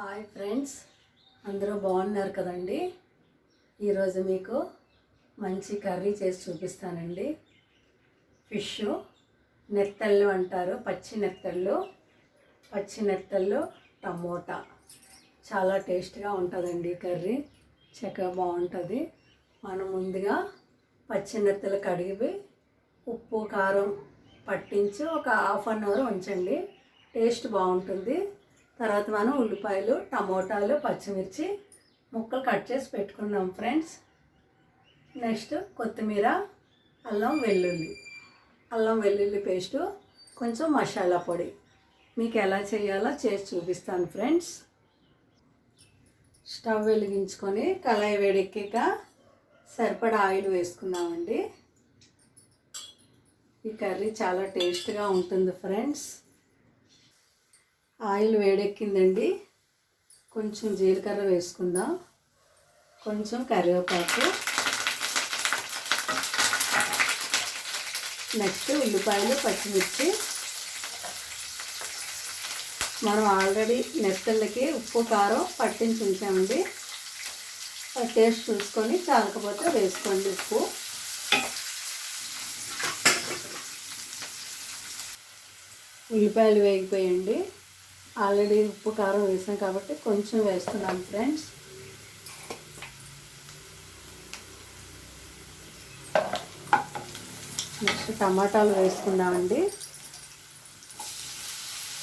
Hi friends అందరూ బాగున్నారు కదండి? ఈరోజు మీకు మంచి కర్రీ చేసి చూపిస్తానండి. ఫిష్ నెత్తళ్ళు అంటారు పచ్చి నెత్తళ్ళు. పచ్చి నెత్తళ్ళు టమోటా. చాలా టేస్ట్గా ఉంటుందండి కర్రీ. చక్కగా బాగుంటుంది. మనం ముందుగా పచ్చి నెత్తలు కడిగి ఉప్పు కారం పట్టించి ఒక హాఫ్ అన్ అవర్ ఉంచండి. టేస్ట్ బాగుంటుంది. తర్వాత మనం ఉల్లిపాయలు టమోటాలు పచ్చిమిర్చి ముక్కలు కట్ చేసి పెట్టుకున్నాం ఫ్రెండ్స్. నెక్స్ట్ కొత్తిమీర అల్లం వెల్లుల్లి. అల్లం వెల్లుల్లి పేస్టు కొంచెం మసాలా పొడి. మీకు ఎలా చేయాలో చేసి చూపిస్తాను ఫ్రెండ్స్. స్టవ్ వెలిగించుకొని కళాయి వేడెక్కాక సరిపడా ఆయిల్ వేసుకున్నామండి ఈ కర్రీ చాలా టేస్ట్గా ఉంటుంది ఫ్రెండ్స్. ఆయిల్ వేడెక్కిందండి. కొంచెం జీలకర్ర వేసుకుందాం. కొంచెం కరివేపాకు. నెక్స్ట్ ఉల్లిపాయలు పచ్చిమిర్చి. మనం ఆల్రెడీ నెత్తళ్ళకి ఉప్పు కారం పట్టించి ఉంచామండి టేస్ట్ చూసుకొని చాలకపోతే వేసుకోండి ఉప్పు. ఉల్లిపాయలు వేగిపోయండి. ఆల్రెడీ ఉప్పు కారం వేసాం కాబట్టి కొంచెం వేస్తున్నాం ఫ్రెండ్స్. నెక్స్ట్ టమాటాలు వేసుకుందామండి.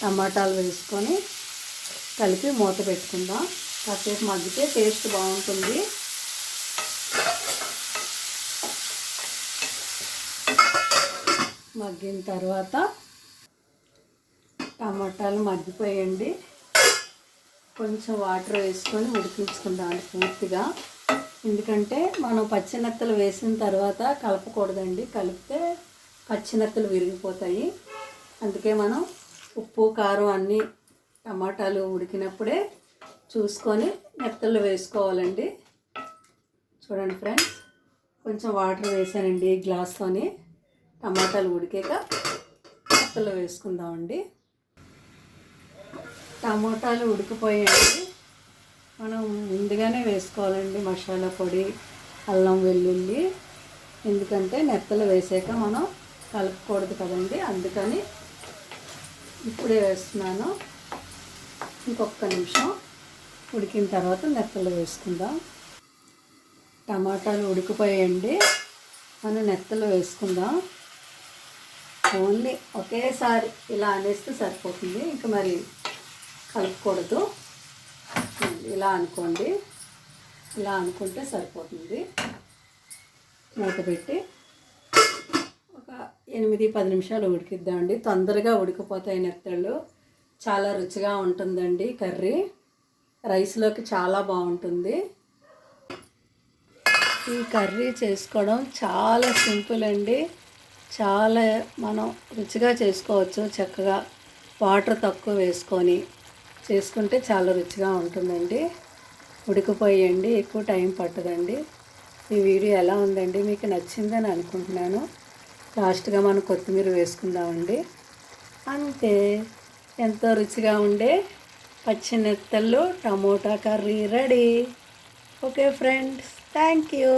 టమాటాలు వేసుకొని కలిపి మూత పెట్టుకుందాం. కాసేపు మగ్గితే టేస్ట్ బాగుంటుంది. మగ్గిన తర్వాత టమాటాలు మగ్గిపోయండి. కొంచెం వాటర్ వేసుకొని ఉడికించుకుందాం పూర్తిగా. ఎందుకంటే మనం పచ్చినత్తలు వేసిన తర్వాత కలపకూడదండి. కలిపితే పచ్చినత్తలు విరిగిపోతాయి. అందుకే మనం ఉప్పు కారం అన్నీ టమాటాలు ఉడికినప్పుడే చూసుకొని నెత్తలు వేసుకోవాలండి. చూడండి ఫ్రెండ్స్ కొంచెం వాటర్ వేసానండి గ్లాస్తోని. టమాటాలు ఉడికాక నెత్తలు వేసుకుందామండి. టమోటాలు ఉడికిపోయాయి. మనం ముందుగానే వేసుకోవాలండి మసాలా పొడి అల్లం వెల్లుల్లి. ఎందుకంటే నెత్తలు వేసాక మనం కలపకూడదు కదండి. అందుకని ఇప్పుడే వేస్తున్నాను. ఇంకొక నిమిషం ఉడికిన తర్వాత నెత్తలు వేసుకుందాం. టమాటాలు ఉడికిపోయండి మనం నెత్తలు వేసుకుందాం. ఓన్లీ ఒకేసారి ఇలా అనేస్తే సరిపోతుంది. ఇంకా మరి కలపకూడదు. ఇలా అనుకోండి. ఇలా అనుకుంటే సరిపోతుంది. మూత పెట్టి ఒక ఎనిమిది పది నిమిషాలు ఉడికిద్దామండి. తొందరగా ఉడికిపోతాయి నెత్తళ్ళు. చాలా రుచిగా ఉంటుందండి కర్రీ. రైస్లోకి చాలా బాగుంటుంది. ఈ కర్రీ చేసుకోవడం చాలా సింపుల్ అండి. చాలా మనం రుచిగా చేసుకోవచ్చు. చక్కగా వాటర్ తక్కువ వేసుకొని. చేసుకుంటే చాలా రుచిగా ఉంటుందండి. ఉడికిపోయండి ఎక్కువ టైం పట్టదండి. ఈ వీడియో ఎలా ఉందండి? మీకు నచ్చిందని అనుకుంటున్నాను. లాస్ట్గా మనం కొత్తిమీర వేసుకుందామండి. అంతే. ఎంతో రుచిగా ఉండే పచ్చినెత్తళ్ళు tomato curry ready. Okay friends thank you